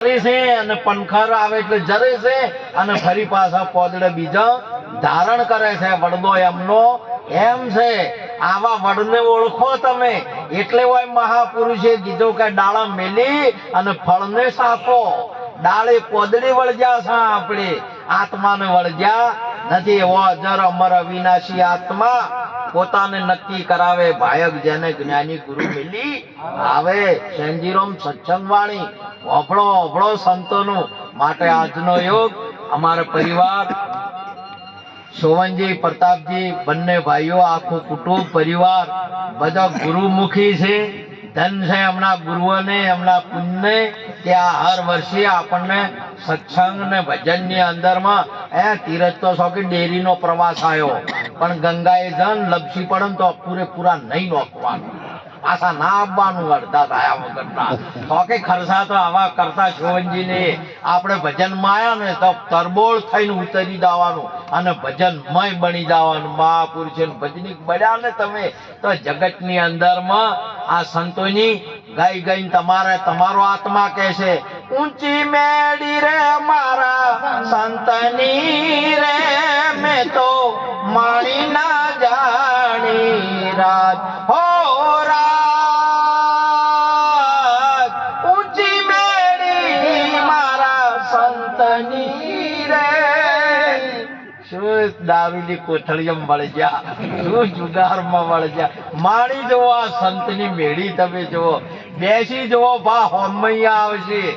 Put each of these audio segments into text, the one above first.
છે આવે એટલે જરે છે અને ફરી પાછા પોદડે બીજા ધારણ કરે છે વડદો એમનો. એમ છે, આવા વડને ઓળખો તમે. એટલે હોય મહાપુરુષે કીધું કે ડાળા મેલી અને ફળને સાપો ડાળે પોદડી વળજ્યા છે આપણે. આત્માને વળજ્યા નથી. એવો અજર અમર અવિનાશી આત્મા પોતાને નક્કી કરાવે. ભાયક જેને જ્ઞાની ગુરુ મિલી આવે. સેન્જીરોમ સત્સંગ વાણી. ઓભળો ઓભળો સંતોનું માટે આજનો યોગ અમારો પરિવાર, સોવનજી, પ્રતાપજી, બંને ભાઈઓ, આખું કુટુંબ, પરિવાર, બધા ગુરુમુખી છે. ધન છે એમના ગુરુઓને, એમના પુણ્ય કે આ હર વર્ષે આપણને સત્સંગ ને ભજનની અંદરમાં, એ તીરથ તો શોખી ડેરીનો પ્રવાસ આવ્યો. પણ ગંગાએ જન લપસી પડે ને તો પૂરેપૂરા નહીં નોખવાનું. પાછા ના આવવાનું અડધા થયા વગરના. તો કે ખરસા તો આવા કરતા શોભનજીને આપણે ભજનમાં આવ્યા ને તો તરબોળ થઈને ઉતરી જવાનું અને ભજનમય બની જવાનું. મહાપુરુષો ભજની બન્યા ને તમે તો જગતની અંદરમાં આ સંતોની ગઈ ગઈ તમારે તમારો આત્મા કહે ઊંચી મેડી રે મારા સંતની. મેં માણી ના જાણી રાત હો શું દારૂની કોથળીમાં મળી ગયા. શું જુગારમાં મળી ગયા. માણી જુઓ આ સંતની મેળી તમે જુઓ. બેસી જુઓ, ભા હોમૈયા આવશે.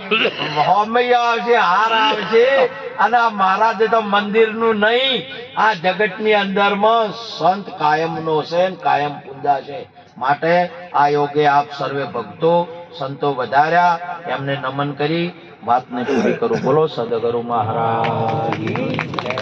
હોમૈયા આવશે, હાર આવશે. અને આ મહારાજે તો મંદિરનું નહીં, આ જગતની અંદરમાં સંત કાયમનો છે કાયમ પૂજા છે. માટે આ યોગે આપ સર્વે ભક્તો, સંતો વધાર્યા. એમને નમન કરી, વાતને પૂરી કરું. બોલો, સદગુરુ મહારાજ.